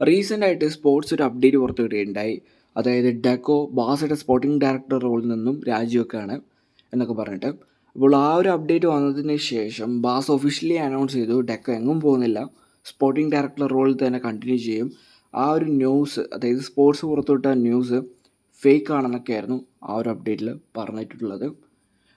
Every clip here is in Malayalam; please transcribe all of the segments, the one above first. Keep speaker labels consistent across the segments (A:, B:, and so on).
A: റീസെന്റ് ആയിട്ട് സ്പോർട്സ് ഒരു അപ്ഡേറ്റ് പുറത്തുവിടുകയുണ്ടായി. അതായത് ഡെക്കോ ബാസയുടെ സ്പോർട്ടിംഗ് ഡയറക്ടർ റോളിൽ നിന്നും രാജിവെക്കുകയാണ് എന്നൊക്കെ പറഞ്ഞിട്ട്. അപ്പോൾ ആ ഒരു അപ്ഡേറ്റ് വന്നതിന് ശേഷം ബാസ് ഒഫീഷ്യലി അനൗൺസ് ചെയ്തു ഡെക്കോ എങ്ങും പോകുന്നില്ല. സ്പോർട്ടിംഗ് ഡയറക്ടർ റോളിൽ തന്നെ കണ്ടിന്യൂ ചെയ്യും. ആ ഒരു ന്യൂസ് അതായത് സ്പോർട്സ് പുറത്തുവിട്ട ന്യൂസ് ഫേക്ക് ആണെന്നൊക്കെയായിരുന്നു ആ ഒരു അപ്ഡേറ്റിൽ പറഞ്ഞിട്ടുള്ളത്.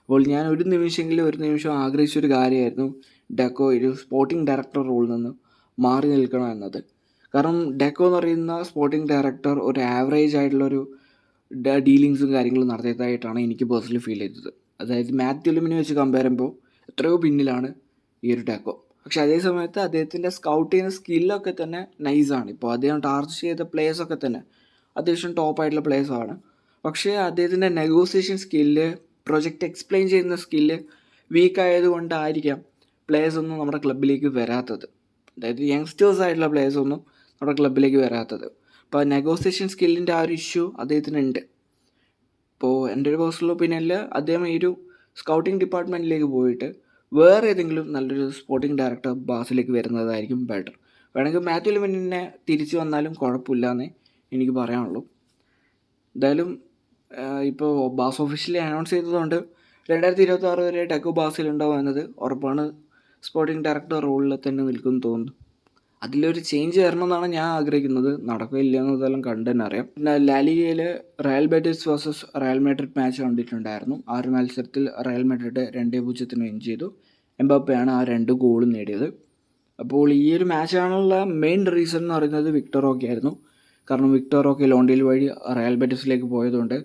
A: അപ്പോൾ ഞാൻ ഒരു നിമിഷമെങ്കിലും ഒരു നിമിഷം ആഗ്രഹിച്ചൊരു കാര്യമായിരുന്നു. ഡെക്കോ ഒരു സ്പോർട്ടിംഗ് ഡയറക്ടർ റോളിൽ നിന്ന് മാറി നിൽക്കണം എന്നത്. കാരണം ഡെക്കോ എന്ന് പറയുന്ന സ്പോർട്ടിംഗ് ഡയറക്ടർ ഒരു ആവറേജ് ആയിട്ടുള്ളൊരു ഡീലിങ്സും കാര്യങ്ങളും നടത്തിയതായിട്ടാണ് എനിക്ക് പേഴ്സണലി ഫീൽ ചെയ്തത്. അതായത് മാത്യു ലിമിനെ വെച്ച് കമ്പയർ ചെയ്യുമ്പോൾ എത്രയോ പിന്നിലാണ് ഈ ഒരു ഡെക്കോ പക്ഷെ അതേ സമയത്ത് അദ്ദേഹത്തിന്റെ സ്കൗട്ട് ചെയ്യുന്ന സ്കില്ലൊക്കെ തന്നെ നൈസാണ് ഇപ്പോൾ അദ്ദേഹം ടാർച്ച് ചെയ്ത പ്ലേയേഴ്സൊക്കെ തന്നെ അത്യാവശ്യം ടോപ്പ് ആയിട്ടുള്ള പ്ലേയേഴ്സാണ് പക്ഷേ അദ്ദേഹത്തിന്റെ നെഗോസിയേഷൻ സ്കില്ല് പ്രൊജക്റ്റ് എക്സ്പ്ലെയിൻ ചെയ്യുന്ന സ്കില്ല് വീക്ക് ആയതുകൊണ്ടായിരിക്കാം പ്ലേയേഴ്സ് ഒന്നും നമ്മുടെ ക്ലബിലേക്ക് വരാത്തത്. അതായത് യങ്സ്റ്റേഴ്സ് ആയിട്ടുള്ള പ്ലേയേഴ്സ് ഒന്നും നമ്മുടെ ക്ലബിലേക്ക് വരാത്തത്. അപ്പോൾ നെഗോസിയേഷൻ സ്കില്ലിന്റെ ആ ഒരു ഇഷ്യൂ അദ്ദേഹത്തിനുണ്ട്. ഇപ്പോൾ എന്റെ ഒരു പേഴ്സണൽ ഒപ്പീനിയനിൽ അദ്ദേഹം ഈ ഒരു സ്കൗട്ടിംഗ് ഡിപ്പാർട്ട്മെന്റിലേക്ക് പോയിട്ട് വേറെ ഏതെങ്കിലും നല്ലൊരു സ്പോർട്ടിംഗ് ഡയറക്ടർ ബാസിലേക്ക് വരുന്നതായിരിക്കും ബെറ്റർ വേണമെങ്കിൽ മാത്യു ലിമിനെ തിരിച്ചു വന്നാലും കുഴപ്പമില്ല എന്നേ എനിക്ക് പറയാനുള്ളൂ. എന്തായാലും ഇപ്പോൾ ബാസ് ഒഫീഷ്യലി അനൗൺസ് ചെയ്തതുകൊണ്ട് രണ്ടായിരത്തി ഇരുപത്തി ആറ് വരെ ടെക്കോ ബാസിൽ എന്നത് ഉറപ്പാണ്. സ്പോർട്ടിംഗ് ഡയറക്ടർ റോളിൽ തന്നെ നിൽക്കുമെന്ന് തോന്നുന്നു. അതിലൊരു ചേഞ്ച് വരണമെന്നാണ് ഞാൻ ആഗ്രഹിക്കുന്നത്. നടക്കില്ല എന്നതെല്ലാം കണ്ടു തന്നെ അറിയാം. പിന്നെ ലാലിഗയിൽ Real Betis versus Real Madrid match കണ്ടിട്ടുണ്ടായിരുന്നു. ആ ഒരു മത്സരത്തിൽ റയൽ മെഡ്രിഡ് രണ്ടേ പൂജ്യത്തിന് വിൻ ചെയ്തു. എംബാപ്പയാണ് ആ രണ്ട് ഗോളും നേടിയത്. അപ്പോൾ ഈ ഒരു മാച്ചാണുള്ള മെയിൻ റീസൺ എന്ന് പറയുന്നത് വിക്ടർ ഓക്കെ ആയിരുന്നു. കാരണം വിക്ടർ ഓക്കെ ലോണ്ടിയിൽ വഴി റയൽ ബെറ്റിസിലേക്ക് പോയതുകൊണ്ട്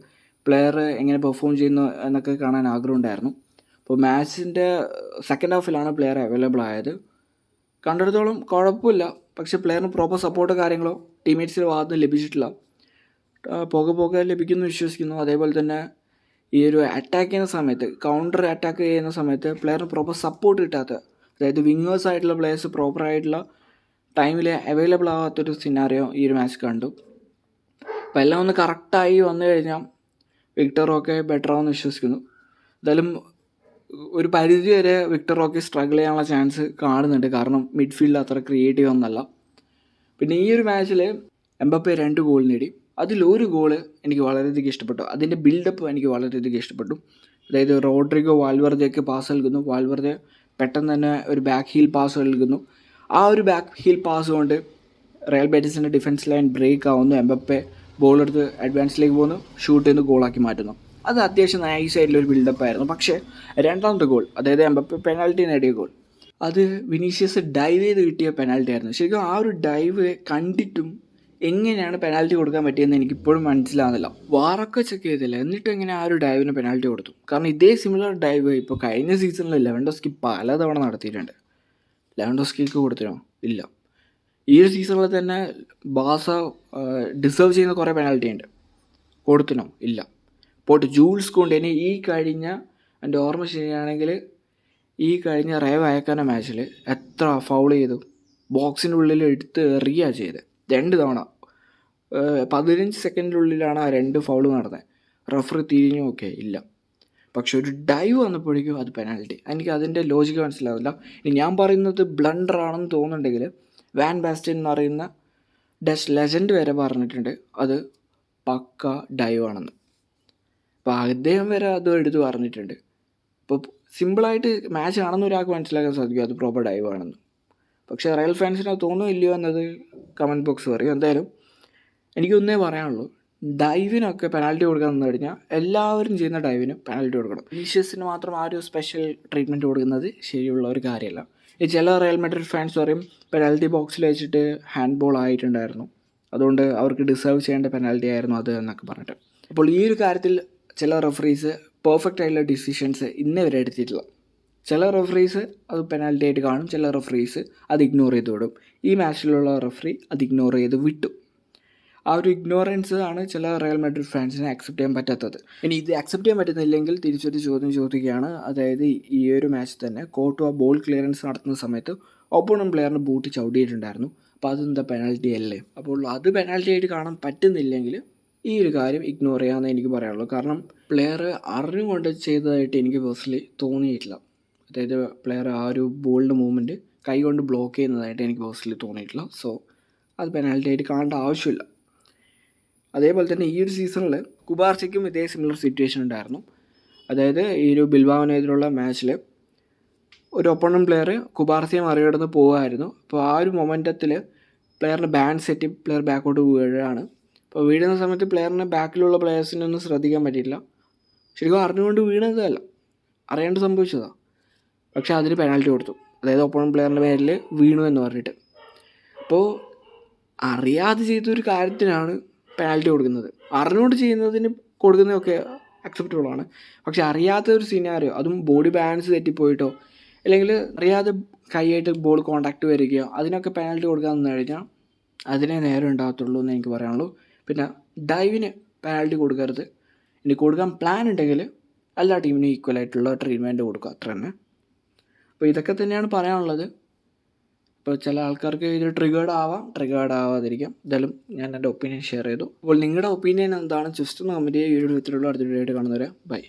A: പ്ലെയർ എങ്ങനെ പെർഫോം ചെയ്യുന്നു എന്നൊക്കെ കാണാൻ ആഗ്രഹമുണ്ടായിരുന്നു. അപ്പോൾ മാച്ചിന്റെ സെക്കൻഡ് ഹാഫിലാണ് പ്ലെയർ അവൈലബിൾ ആയത്. കണ്ടിടത്തോളം കുഴപ്പമില്ല. പക്ഷേ പ്ലെയറിന് പ്രോപ്പർ സപ്പോർട്ടോ കാര്യങ്ങളോ ടീമേറ്റ്സിന്റെ ഭാഗത്ത് ലഭിച്ചിട്ടില്ല. പോകെ പോകെ ലഭിക്കുമെന്ന് വിശ്വസിക്കുന്നു. അതേപോലെ തന്നെ ഈ ഒരു അറ്റാക്ക് ചെയ്യുന്ന സമയത്ത് കൗണ്ടർ അറ്റാക്ക് ചെയ്യുന്ന സമയത്ത് പ്ലെയറിന് പ്രോപ്പർ സപ്പോർട്ട് കിട്ടാത്ത അതായത് വിങ്ങേഴ്സ് ആയിട്ടുള്ള പ്ലേയേഴ്സ് പ്രോപ്പർ ആയിട്ടുള്ള ടൈമിൽ അവൈലബിൾ ആവാത്തൊരു സിനാറിയോ ഈ ഒരു മാച്ച് കണ്ടു. അപ്പോൾ എല്ലാം ഒന്ന് കറക്റ്റായി വന്നു കഴിഞ്ഞാൽ വിക്ടറൊക്കെ ബെറ്റർ ആവുമെന്ന് വിശ്വസിക്കുന്നു. എന്തായാലും ഒരു പരിധി വരെ വിക്ടർ റോക്കി സ്ട്രഗിൾ ചെയ്യാനുള്ള ചാൻസ് കാണുന്നുണ്ട്. കാരണം മിഡ്ഫീൽഡ് അത്ര ക്രിയേറ്റീവ് ഒന്നല്ല പിന്നെ ഈ ഒരു മാച്ചിൽ എംബപ്പെ രണ്ട് ഗോൾ നേടി. അതിലൊരു ഗോൾ എനിക്ക് വളരെയധികം ഇഷ്ടപ്പെട്ടു. അതിന്റെ ബിൽഡപ്പ് എനിക്ക് വളരെയധികം ഇഷ്ടപ്പെട്ടു. അതായത് റോഡ്രിഗോ വാൽവർദയ്ക്ക് പാസ് നൽകുന്നു. വാൽവർദ പെട്ടെന്ന് തന്നെ ഒരു ബാക്ക് ഹീൽ പാസ് നൽകുന്നു. ആ ഒരു ബാക്ക് ഹീൽ പാസ് കൊണ്ട് റയൽ ബാറ്റിസിന്റെ ഡിഫൻസ് ലൈൻ ബ്രേക്ക് ആവുന്നു. എംബപ്പെ ബോളെടുത്ത് അഡ്വാൻസിലേക്ക് പോകുന്നു. ഷൂട്ട് ചെയ്ത് ഗോളാക്കി മാറ്റുന്നു. അത് അത്യാവശ്യം നൈസായിട്ടുള്ള ഒരു ബിൽഡപ്പ് ആയിരുന്നു. പക്ഷേ രണ്ടാമത്തെ ഗോൾ അതായത് എംബപ്പെ പെനാൽറ്റി നേടിയ ഗോൾ അത് വിനീഷ്യസ് ഡൈവ് ചെയ്ത് കിട്ടിയ പെനാൽറ്റി ആയിരുന്നു. ശരിക്കും ആ ഒരു ഡൈവ് കണ്ടിട്ടും എങ്ങനെയാണ് പെനാൽറ്റി കൊടുക്കാൻ പറ്റിയെന്ന് എനിക്ക് ഇപ്പോഴും മനസ്സിലാവുന്നില്ല. വാറൊക്കെ ചെക്ക് ചെയ്തില്ല. എന്നിട്ട് എങ്ങനെ ആ ഒരു ഡൈവിന് പെനാൽറ്റി കൊടുത്തു. കാരണം ഇതേ സിമിലർ ഡൈവ് ഇപ്പോൾ കഴിഞ്ഞ സീസണിൽ ലെവൻഡോസ്കി പലതവണ നടത്തിയിട്ടുണ്ട്. ലെവൻഡോസ്കിക്ക് കൊടുത്തിരുന്നു ഇല്ല. ഈ ഒരു സീസണിൽ തന്നെ ബാസ ഡിസേർവ് ചെയ്യുന്ന കുറേ പെനാൽറ്റി ഉണ്ട്. കൊടുത്തിനോ? ഇല്ല. പോട്ട് ജൂൾസ് കൊണ്ടിന് ഈ കഴിഞ്ഞ എന്റെ ഓർമ്മ ശരിയാണെങ്കിൽ ഈ കഴിഞ്ഞ റേവ് അയക്കാന മാച്ചിൽ എത്ര ഫൗൾ ചെയ്തു. ബോക്സിന്റെ ഉള്ളിൽ എടുത്ത് എറിയുക ചെയ്ത് രണ്ട് തവണ. പതിനഞ്ച് സെക്കൻഡിനുള്ളിലാണ് ആ രണ്ട് ഫൗൾ നടന്നത്. റഫറി തിരിഞ്ഞു ഓക്കെ ഇല്ല. പക്ഷെ ഒരു ഡൈവ് വന്നപ്പോഴേക്കും അത് പെനാൽറ്റി എനിക്ക് അതിന്റെ ലോജിക്ക് മനസ്സിലാവില്ല. ഇനി ഞാൻ പറയുന്നത് ബ്ലണ്ടർ ആണെന്ന് തോന്നുന്നുണ്ടെങ്കിൽ വാൻ ബാസ്റ്റൻ എന്ന് പറയുന്ന ഡസ്റ്റ് ലെജൻഡ് വരെ പറഞ്ഞിട്ടുണ്ട്. അത് പക്ക ഡൈവ് ആണെന്ന്. അപ്പോൾ അദ്ദേഹം വരെ അതും എടുത്ത് പറഞ്ഞിട്ടുണ്ട്. ഇപ്പോൾ സിമ്പിളായിട്ട് മാച്ച് ആണെന്ന് ഒരാൾക്ക് മനസ്സിലാക്കാൻ സാധിക്കും അത് പ്രോപ്പർ ഡൈവ് ആണെന്ന്. പക്ഷേ റയൽ ഫാൻസിന് അത് തോന്നുമോ ഇല്ലയോ എന്നത് കമന്റ് ബോക്സ് പറയും. എന്തായാലും എനിക്കൊന്നേ പറയാനുള്ളൂ. ഡൈവിനൊക്കെ പെനാൽറ്റി കൊടുക്കാൻ നിന്ന് കഴിഞ്ഞാൽ എല്ലാവരും ചെയ്യുന്ന ഡൈവിന് പെനാൽറ്റി കൊടുക്കണം. ഈഷ്യസിന് മാത്രം ആ ഒരു സ്പെഷ്യൽ ട്രീറ്റ്മെന്റ് കൊടുക്കുന്നത് ശരിയുള്ള ഒരു കാര്യമല്ല. ഈ ചില റയൽ മെഡ്രിഡ് ഫാൻസ് പറയും പെനാൽറ്റി ബോക്സിൽ വെച്ചിട്ട് ഹാൻഡ് ബോൾ ആയിട്ടുണ്ടായിരുന്നു. അതുകൊണ്ട് അവർക്ക് ഡിസേർവ് ചെയ്യേണ്ട പെനാൽറ്റി ആയിരുന്നു അത് എന്നൊക്കെ പറഞ്ഞിട്ട്. അപ്പോൾ ഈ ഒരു കാര്യത്തിൽ ചില റെഫറീസ് പെർഫെക്റ്റ് ആയിട്ടുള്ള ഡിസിഷൻസ് ഇന്നേ വരെ എടുത്തിട്ടില്ല. ചില റെഫറീസ് അത് പെനാൽറ്റി ആയിട്ട് കാണും ചില റെഫറീസ് അത് ഇഗ്നോർ ചെയ്ത് വിടും. ഈ മാച്ചിലുള്ള റെഫറി അത് ഇഗ്നോർ ചെയ്ത് വിട്ടു. ആ ഒരു ഇഗ്നോറൻസ് ആണ് ചില റയൽ മെഡ്രിഡ് ഫാൻസിനെ അക്സെപ്റ്റ് ചെയ്യാൻ പറ്റാത്തത്. ഇനി ഇത് അക്സെപ്റ്റ് ചെയ്യാൻ പറ്റുന്നില്ലെങ്കിൽ തിരിച്ചൊരു ചോദ്യം ചോദിക്കുകയാണ്. അതായത് ഈ ഒരു മാച്ച് തന്നെ കോട്ടു ആ ബോൾ ക്ലിയറൻസ് നടത്തുന്ന സമയത്ത് ഓപ്പോണൻ പ്ലെയറിന് ബൂട്ട് ചവിട്ടിയിട്ടുണ്ടായിരുന്നു അപ്പോൾ അതെന്താ പെനാൽറ്റി അല്ലേ? അപ്പോൾ അത് പെനാൽറ്റി ആയിട്ട് കാണാൻ പറ്റുന്നില്ലെങ്കിൽ ഈ ഒരു കാര്യം ഇഗ്നോർ ചെയ്യാമെന്ന് എനിക്ക് പറയാനുള്ളൂ. കാരണം പ്ലെയർ അറിഞ്ഞുകൊണ്ട് ചെയ്തതായിട്ട് എനിക്ക് പേഴ്സണലി തോന്നിയിട്ടില്ല. അതായത് പ്ലെയർ ആ ഒരു ബോളിന്റെ മൂവ്മെന്റ് കൈ കൊണ്ട് ബ്ലോക്ക് ചെയ്യുന്നതായിട്ട് എനിക്ക് പേഴ്സണലി തോന്നിയിട്ടില്ല. സോ അത് പെനാൽറ്റി ആയിട്ട് കാണേണ്ട ആവശ്യമില്ല. അതേപോലെ തന്നെ ഈ ഒരു സീസണിൽ കുബാർച്ചയ്ക്കും ഇതേ സിമിലർ സിറ്റുവേഷൻ ഉണ്ടായിരുന്നു. അതായത് ഈ ഒരു ബിൽബാവിനെതിരുള്ള മാച്ചിൽ ഒരു ഒപ്പണം പ്ലെയർ കുബാർസിയെ മറികടന്ന് പോകുമായിരുന്നു അപ്പോൾ ആ ഒരു മൊമെന്റത്തിൽ പ്ലെയറിന്റെ ബാൻഡ് സെറ്റ് പ്ലെയർ ബാക്കോട്ട് വീഴുകയാണ് അപ്പോൾ വീഴുന്ന സമയത്ത് പ്ലെയറിനെ ബാക്കിലുള്ള പ്ലെയേഴ്സിനെ ഒന്നും ശ്രദ്ധിക്കാൻ പറ്റിയില്ല. ശരിക്കും അറിഞ്ഞുകൊണ്ട് വീണതല്ല. അറിയാണ്ട് സംഭവിച്ചതാണ് പക്ഷേ അതിന് പെനാൽറ്റി കൊടുത്തു. അതായത് ഒപ്പണൻ പ്ലെയറിന്റെ പേരിൽ വീണു എന്ന് പറഞ്ഞിട്ട്. അപ്പോൾ അറിയാതെ ചെയ്തൊരു കാര്യത്തിനാണ് പെനാൽറ്റി കൊടുക്കുന്നത്. അറിഞ്ഞുകൊണ്ട് ചെയ്യുന്നതിന് കൊടുക്കുന്നതൊക്കെ അക്സെപ്റ്റബിൾ ആണ്. പക്ഷെ അറിയാത്ത ഒരു സിനാരിയോ അതും ബോഡി ബാലൻസ് തെറ്റിപ്പോയിട്ടോ അല്ലെങ്കിൽ അറിയാതെ കൈയായിട്ട് ബോൾ കോണ്ടാക്ട് വരികയോ അതിനൊക്കെ പെനാൽറ്റി കൊടുക്കാമെന്ന് കഴിഞ്ഞാൽ അതിനെ നേരം ഉണ്ടാകത്തുള്ളൂ എന്ന് എനിക്ക് പറയാനുള്ളൂ. പിന്നെ ഡൈവിന് പെനാൽറ്റി കൊടുക്കരുത്. ഇനി കൊടുക്കാൻ പ്ലാൻ ഉണ്ടെങ്കിൽ എല്ലാ ടീമിനും ഈക്വൽ ആയിട്ടുള്ള ട്രീറ്റ്മെന്റ് കൊടുക്കുക അത്ര തന്നെ അപ്പോൾ ഇതൊക്കെ തന്നെയാണ് പറയാനുള്ളത്. ഇപ്പോൾ ചില ആൾക്കാർക്ക് ഇത് ട്രിഗേർഡ് ആവാം. ട്രിഗേർഡ് ആവാതിരിക്കാം. എന്തായാലും ഞാൻ എന്റെ ഒപ്പീനിയൻ ഷെയർ ചെയ്തു. അപ്പോൾ നിങ്ങളുടെ ഒപ്പീനിയൻ എന്താണ്? ജസ്റ്റ് ഒന്ന് കമന്റ് ചെയ്യുക. ഈ ഒരു വിധത്തിലുള്ള അടുത്ത വീഡിയോ ആയിട്ട് കാണുന്നവരെ ബൈ